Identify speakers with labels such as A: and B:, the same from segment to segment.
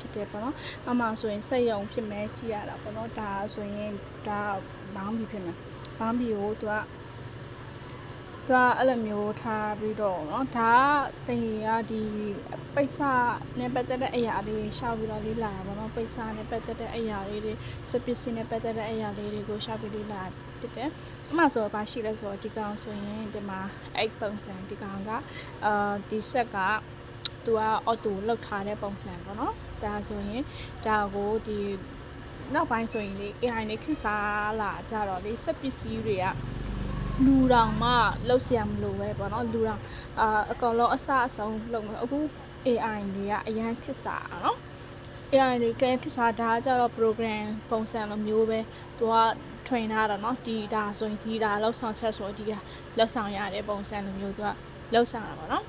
A: ဖြစ်တယ်ပေါ့နော်အမှဆိုရင်စက်ရုံဖြစ်မယ်ကြည့်ရတာပေါ့နော်ဒါဆိုရင်ဒါဘောင်းဘီဖြစ်မယ်ဘောင်းဘီကိုသူကသူကအဲ့လိုမျိုးထားပြီးတော့เนาะဒါကတင်ရဒီပိတ်စနဲ့ပတ်သက်တဲ့အရာလေးရှောက်ပြီးတော့လေးလာတာပေါ့နော်ပိတ်စနဲ့ပတ်သက်တဲ့အရာလေးတွေစပစ္စည်းနဲ့ပတ်သက်တဲ့အရာလေးတွေကိုရှောက်ပြီးလေးလာတက်တယ်အမှဆိုတော့ဘာရှိလဲဆိုတော့ဒီကောင်ဆိုရင်ဒီမှာ8ပုံစံဒီကောင်ကအာဒီဆက်က သူကအော်တိုလောက်ထားတဲ့ပုံစံပေါ့နော်ဒါဆိုရင်ဒါကိုဒီနောက်ပိုင်းဆိုရင်လေ AI နဲ့ခက်စားလာကြတော့လေစက်ပစ္စည်းတွေကလူတောင်မှလောက်ဆရာမလို့ပဲပေါ့နော်လူတောင်အာအကောင်လုံးအဆအဆုံးလုပ်မယ်အခု AI တွေကအရန်ခက်စားအောင်နော် AI တွေကခက်စားဒါကကြတော့ program ပုံစံလိုမျိုးပဲသူက train ထားတာเนาะဒီဒါဆိုရင်ဒီဒါလောက်ဆောင်ချက်ဆိုဒီကလောက်ဆောင်ရတဲ့ပုံစံလိုမျိုးသူကလောက်ဆောင်တာပေါ့နော်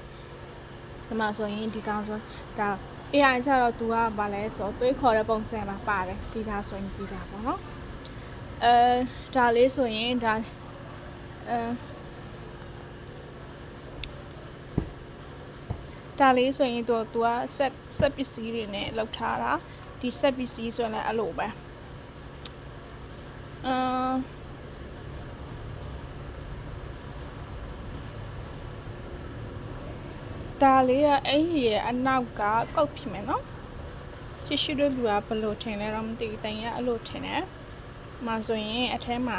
A: ဒီမှာဆိုရင်ဒီကောင်ဆိုဒါ AI ကျတော့သူကဗာလဲဆိုသွေးခေါ်တဲ့ပုံစံမှာပါတယ်ဒီဒါဆိုရင်ဒီဒါပေါ့နော်အဲဒါလေးဆိုရင်ဒါအဲဒါလေးဆိုရင်တော့သူကဆက်ဆက်ပစ္စည်းတွေနဲ့လောက်ထားတာဒီဆက်ပစ္စည်းဆိုရင်လည်းအဲ့လိုပဲအာ ဒါလေးကအဲ့ဒီရဲ့အနောက်ကကောက်ဖြစ်မယ်နော်ချစ်ရှိတဲ့လူကဘယ်လိုထင်လဲတော့မသိဘူးတိုင်ရအဲ့လိုထင်တယ်မှာဆိုရင်အထဲမှာ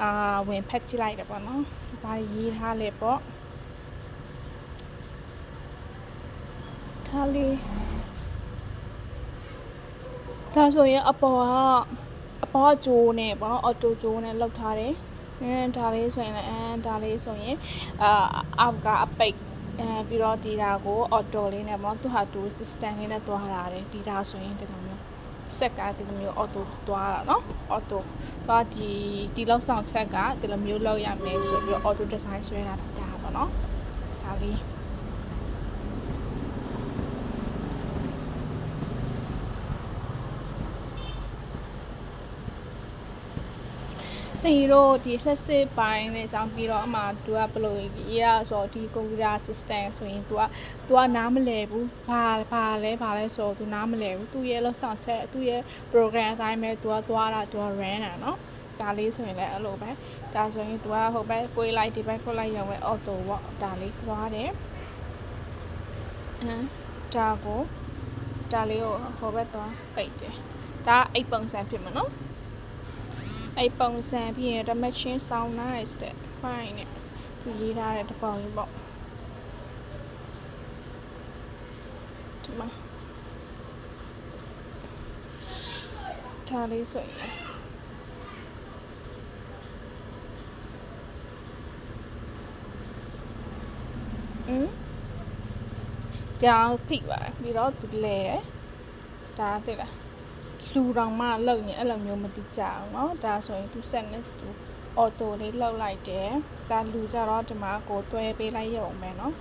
A: အာဝင်ဖက်ကြည့်လိုက်တယ်ပေါ့နော်ဘာရေးထားလဲပေါ့ဒါလေးဒါဆိုရင်အပေါ်ကအပေါ်ကဂျိုးနဲ့ပေါ့နော်အော်တိုဂျိုးနဲ့လောက်ထားတယ်အဲဒါလေးဆိုရင်လည်းအဲဒါလေးဆိုရင်အာအောက်ကအပိတ် အဲပြီးတော့ဒီတာကို auto လေးနဲ့ပေါ့သူဟာသူ system လေးနဲ့တွားလာတယ်ဒီတာဆိုရင်ဒီလိုမျိုးဆက်ကဒီလိုမျိုး auto တွားတာเนาะ auto သွားဒီဒီလောက်ဆောင်ချက်ကဒီလိုမျိုးလောက်ရမယ်ဆိုပြီးတော့ auto design ဆွဲတာဒါပေါ့เนาะဒါလေး အင်တို့ဒီလက်စစ်ပိုင်းနဲ့ကြောင်းပြီးတော့အမှသူကဘယ်လိုရေးရဆိုတော့ဒီကွန်ပျူတာ system ဆိုရင်သူကသူကနားမလည်ဘူးဘာဘာလဲဘာလဲဆိုတော့သူနားမလည်ဘူးသူရဲ့လောက်ဆောင်ချက်သူရဲ့ program အတိုင်းပဲသူကသွားတာသူက run တာเนาะဒါလေးဆိုရင်လည်းအဲ့လိုပဲဒါဆိုရင်သူကဟိုဘက်ပွေးလိုက်ဒီဘက်ဖွက်လိုက်ရုံပဲ auto ပေါ့ဒါလေးသွားတယ်အမ်ဒါကိုဒါလေးကိုဟိုဘက်သွားပိတ်တယ်ဒါအိတ်ပုံစံဖြစ်မှာเนาะ အဲ့ပုံစံပြီးရင် dimension sound nice တဲ့ fine နဲ့သူရေးထားတဲ့တပုံကြီးပေါ့ဒီမှာဒါလေးဆိုရင်လည်းอืมဒါဖိပါတယ်ပြီးတော့သူလဲတယ်ဒါသိလား လူတောင်မှလောက်ရင်အဲ့လိုမျိုးမတိကြအောင်เนาะဒါဆိုရင်သူဆက်နေသူအော်တိုလေးလောက်လိုက်တယ်ဒါလူကြတော့ဒီမှာကိုတွဲပေးလိုက်ရုံပဲเนาะ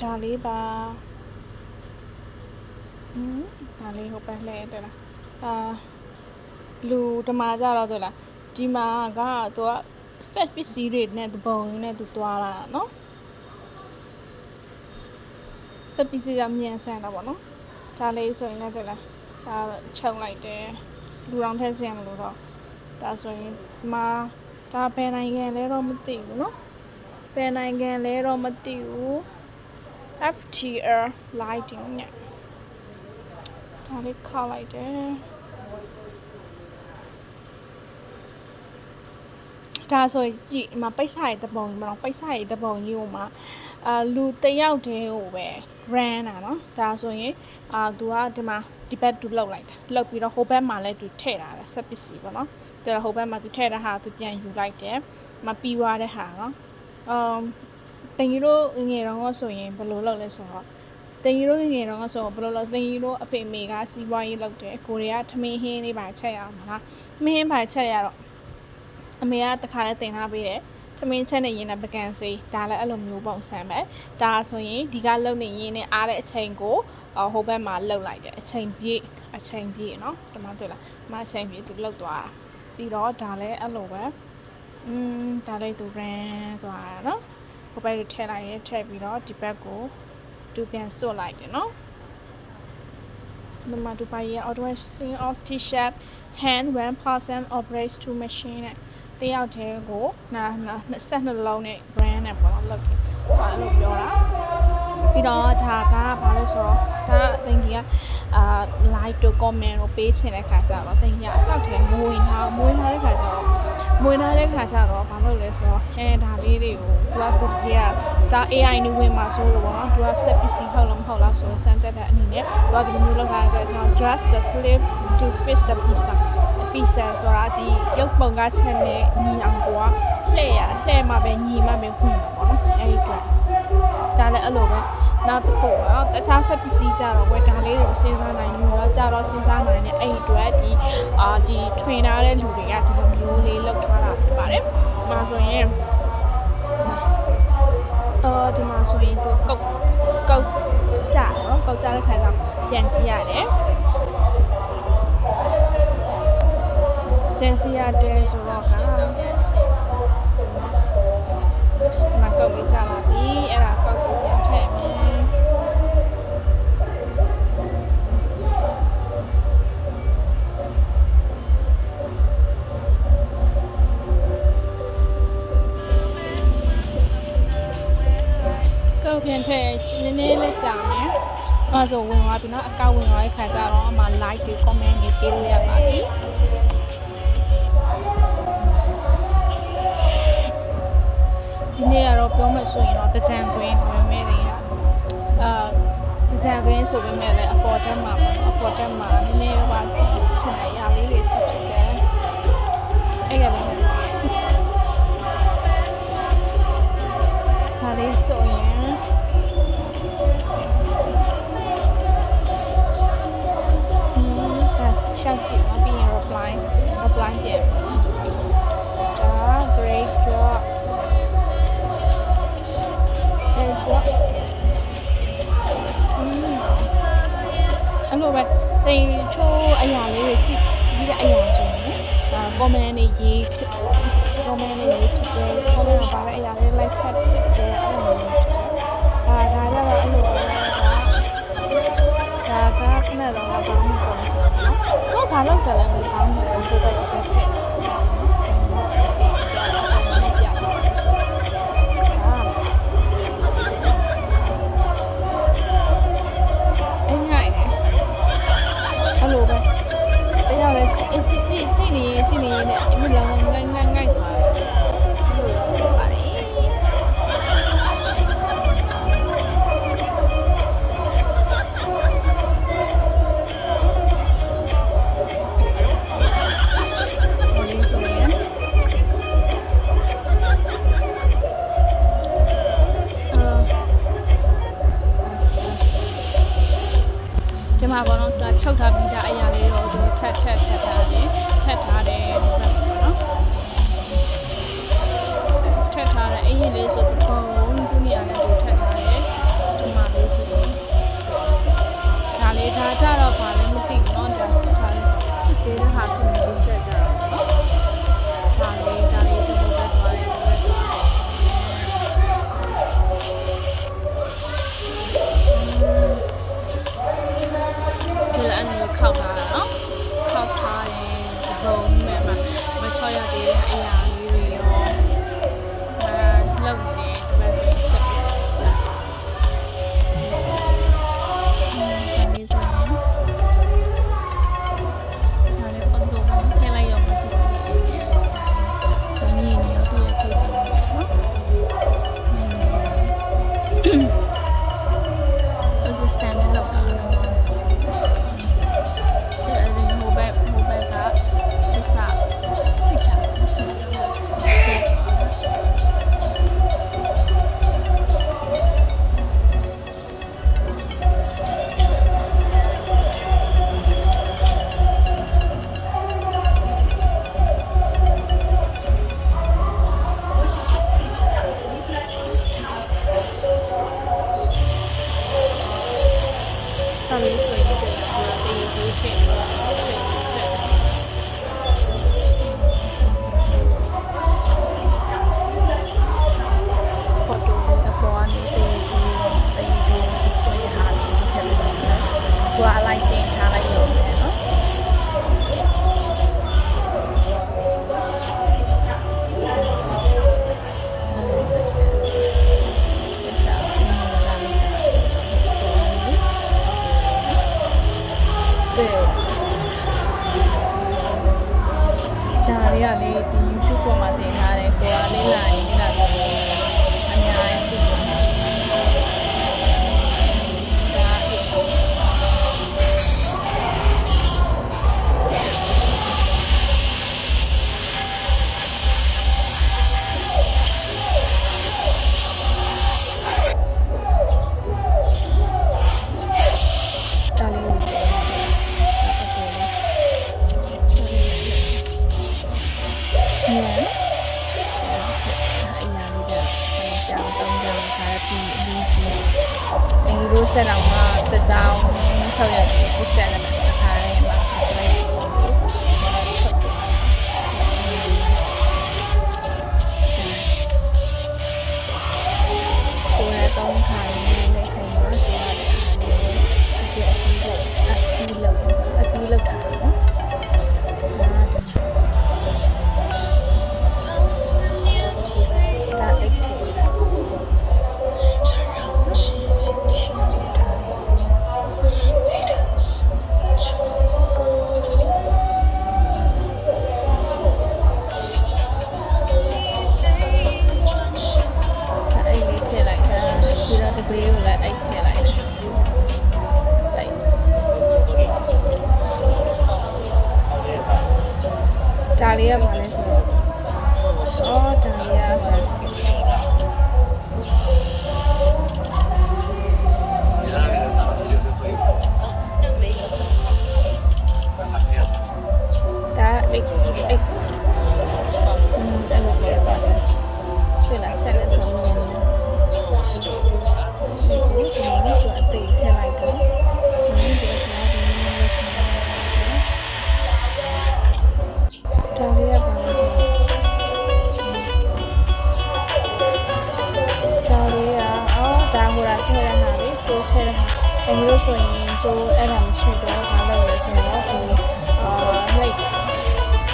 A: ဒါလေးပါอืมဒါလေးဟုတ်ပဲလဲတယ်လားအာလူဒီမှာကြတော့တွေ့လားဒီမှာကသူက set ပစ္စည်းတွေနဲ့တပုံနဲ့သူသွားလာတာเนาะ စက်ပစ္စည်းကမြန်ဆန်တာပေါ့နော်ဒါလေးဆိုရင်လည်းတွေ့လားဒါချုပ်လိုက်တယ်လူတော်ထက်စရမလို့တော့ဒါဆိုရင်မာဒါဘယ်နိုင်ငံလဲတော့မသိဘူးနော်ဘယ်နိုင်ငံလဲတော့မသိဘူး FTR lighting နဲ့ဒါလေးခောက်လိုက်တယ်ဒါဆိုကြည့်ဒီမှာပိတ်စာရေးတပုံကြီးမနော်ပိတ်စာရေးတပုံကြီးကိုမှ အာလူတယောက်တည်းကိုပဲ brand တာเนาะဒါဆိုရင်အာသူကဒီမှာဒီဘက်သူလောက်လိုက်တာလောက်ပြီးတော့ဟိုဘက်မှာလည်းသူထည့်တာလေဆက်ပစ္စည်းပေါ့နော်ဒါတော့ဟိုဘက်မှာသူထည့်တဲ့ဟာသူပြန်ယူလိုက်တယ်မပြီးွားတဲ့ဟာเนาะအမ်တင်ကြီးတို့ငယ်တော့ဆိုရင်ဘယ်လိုလုပ်လဲဆိုတော့တင်ကြီးတို့ငယ်တော့ဆိုတော့ဘယ်လိုလုပ်တင်ကြီးတို့အဖေမေကစီးပွားရေးလုပ်တယ်ကိုရီးယားထမင်းဟင်းလေးပါချက်ရအောင်မလားထမင်းဟင်းပါချက်ရတော့အမေကတခါလဲတင်ထားပေးတယ် ထမင်းချက်နဲ့ရင်းတဲ့ပကံစီဒါလည်းအဲ့လိုမျိုးပုံစံပဲဒါဆိုရင်ဒီကလုံနေရင်းနဲ့အားတဲ့အချိန်ကိုဟိုဘက်မှာလှုပ်လိုက်တယ်အချိန်ပြည့်အချိန်ပြည့်နော်ဒီမှာတွေ့လားဒီမှာအချိန်ပြည့်သူလှုပ်သွားတာပြီးတော့ဒါလည်းအဲ့လိုပဲอืมဒါလည်းသူရန်သွားတာနော်ဟိုဘက်ကိုထည့်လိုက်ရဲထည့်ပြီးတော့ဒီဘက်ကိုသူပြန်စွတ်လိုက်တယ်နော်ဒီမှာဒူပိုင်ရဲ့ outdoor scene of t-shirt hand when person operates to machine နဲ့ တယောက်တည်းကိုနာနာ22လုံးနဲ့ brand နဲ့ပေါ့နော်လုပ်တယ်ဟိုအဲ့လိုပြောတာပြီးတော့ဒါကဘာလဲဆိုတော့ဒါအသင်ကြီးကအာ like တို့ comment တို့ပေးချင်တဲ့ခါကျတော့အသင်ကြီးကအကောက်ထဲမွေးထားမွေးထားတဲ့ခါကျတော့မွေးထားတဲ့ခါကျတော့ဘာလို့လဲဆိုတော့အဲဒါလေးတွေကိုသူကကိုကြီးကဒါ AI နဲ့ဝင်မှာဆိုလို့ပေါ့နော်သူက set PC ဟုတ်လားမဟုတ်လားဆိုတော့စမ်းသက်တဲ့အနေနဲ့သူကဒီလိုမျိုးလုပ်ထားတဲ့အကြောင်း dress the slave to fit the pizza pizza ဆိုတာဒီရုပ်ပုံကချက်နဲ့ညီအောင်ကိုကလှည့်ရလှည့်မှပဲညီမှပဲဝင်မှာပေါ့နော်အဲဒီအတွက်ဒါလည်းအဲ့လိုပဲနောက်တစ်ခုတော့တခြားဆက်ပစ္စည်းကြတော့ဝယ်ဒါလေးတွေကိုစဉ်းစားနိုင်လို့တော့ကြတော့စဉ်းစားနိုင်တဲ့အဲ့ဒီအတွက်ဒီအာဒီထွင်ထားတဲ့လူတွေကဒီလိုမျိုးလေးလောက်ထားတာဖြစ်ပါတယ်။ဒါဆိုရင်အော်ဒီမှာဆိုရင်သူကုတ်ကုတ်ကြတော့ကုတ်ကြတဲ့ခါကျပြန်ကြည့်ရတယ်။ ပြန်ကြည့်ရတယ်ဆိုတော့ကမကုတ်လေးကြလာပြီအဲ့ဒါကုတ်ကိုပြန်ထည့်မယ်ကောက်ပြန်ထည့်နည်းနည်းလေးကြာမယ်။အဲဆိုဝင်သွားပြီနော်အကောက်ဝင်သွားတဲ့ခါကျတော့အမှ like တွေ comment တွေပေးလို့ရပါပြီ။ ဒီနေ့ကတော့ပြောမှဆိုရင်တော့တကြံတွင်းဝင်မဲ့တွေကအာတကြံတွင်းဆိုပေမဲ့လည်းအပေါ်တက်မှာပေါ့နော်အပေါ်တက်မှာနည်းနည်းပါကြည့်ချင်တဲ့အရာလေးတွေဖြစ်ဖြစ်တယ်။အဲ့ကလေးနဲ့ဒါလေးဆိုရင်อืมဒါရှောက်ကြည့်နော်ပြီးရင် reply reply ပြန်ဒါ great job great အဲ့လိုပဲတင်ချိုးအရာလေးတွေကြည့်ပြီးတဲ့အရာဆိုရင်ဒါ comment တွေရေးဖြစ် comment တွေရေးဖြစ်တယ် comment ကပါတဲ့အရာလေး like ဖတ်ဖြစ်တယ်အဲ့လိုမျိုးဖြစ်တယ်ဒါဒါကြတော့အဲ့လိုပဲဒါဒါကခဏတော့ဘာမှမပေါ်ဘူးဆိုတော့နော်ဘာလို့ဆက်လဲမပေါင်းဘူးကိုပဲတက်ထ တရားလဲကြည့်ကြည့်ကြည့်ကြည့် မှာပေါ့နော်ဒါချုပ်ထားပြီးသားအရာလေးတော့ဒီထက်ထက်ထက်ထားတယ်ထက်ထားတယ်ဒီဘက်ပေါ့နော်ထက်ထားတဲ့အရင်လေးဆိုတော့ 好吧 sun is going to be the weekend. ကိုယ်တော့ခါနေ ပြီးတော့တပေးကိုလည်းအိတ်ထည့်လိုက်တယ်လိုက်ဒါလေးကဘာ လဲဆိုတော့အော်ဒါလေးကဆိုဒါအိတ်အိတ်อืมအဲ့လိုပဲဆိုဖြစ်လာဆက်လက်ဆုံးနေတယ်ဒီဆိုတော့အတိတ်ထည့်လိုက်တော့ဒီလိုဆိုတာဒီလိုလေးထည့်လိုက်တော့ဒါလေးကဘာလဲဆိုတော့ဒါလေးကအော်ဒါဟိုတာထည့်ရတာလေကိုထည့်ရတာအမျိုးဆိုရင်ကိုအဲ့ဒါမရှိတော့ဘာလုပ်လဲဆိုတော့ဒီအာလိုက်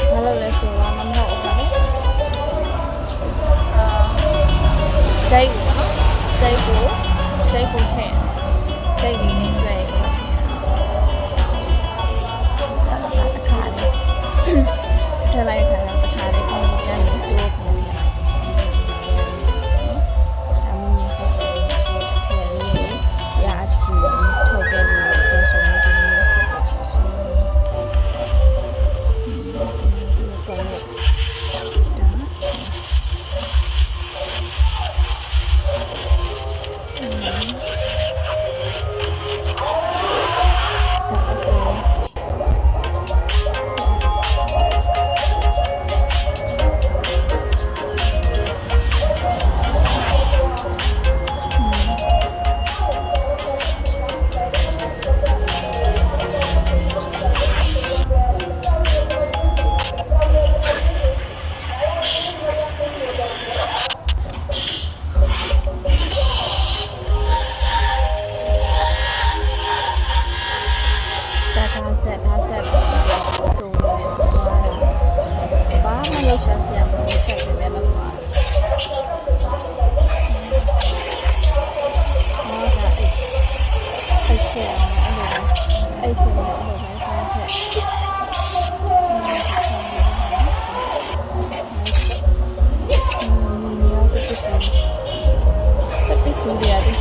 A: ဘာလုပ်လဲဆိုတော့မမဟုတ်ဘူး က်ကိုဂျိုက်ကိုထည့်ဂျိုက်လေးနဲ့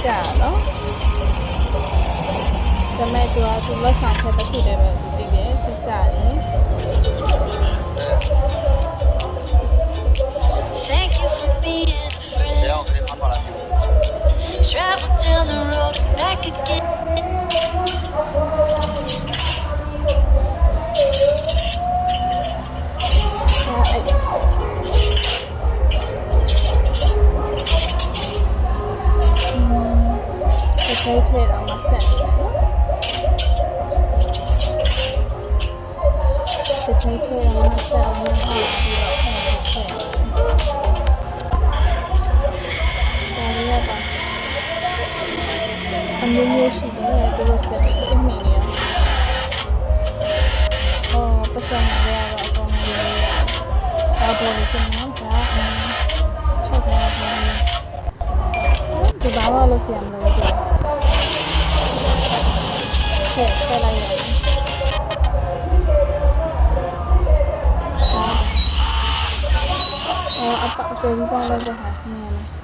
A: စ္စည်းတွေအတိကျနော်ဒါပေမဲ့သူကသူလက်ဆောင်ချက်တစ်ခုတည်းပဲတည်တယ်သိကြတယ်
B: Thank you for being a friend. Travel down the road and back again.
A: ဒီစိတ်ထဲတော့မဆက်ဘူးနော်ဒီစိတ်ထဲတော့မဆက်ဘူးဟာပြီးတော့ဆက်ဒါလေးကပါအမျိုးမျိုးရှိတယ်သူတို့ဆက်ပြီးမိနေရအော်ပတ်စံရရတော့အကောင်းကြီးရတာပေါ်လို့ကျွန်တော်ဒါအင်း ချက်ထားပါဒီဘာမှလို့ဆရာမလို့ပြောချက်ချက်လိုက်ရတယ်အော်အပကျေးပေါင်းလိုက်တဲ့ဟာနည်းနည်း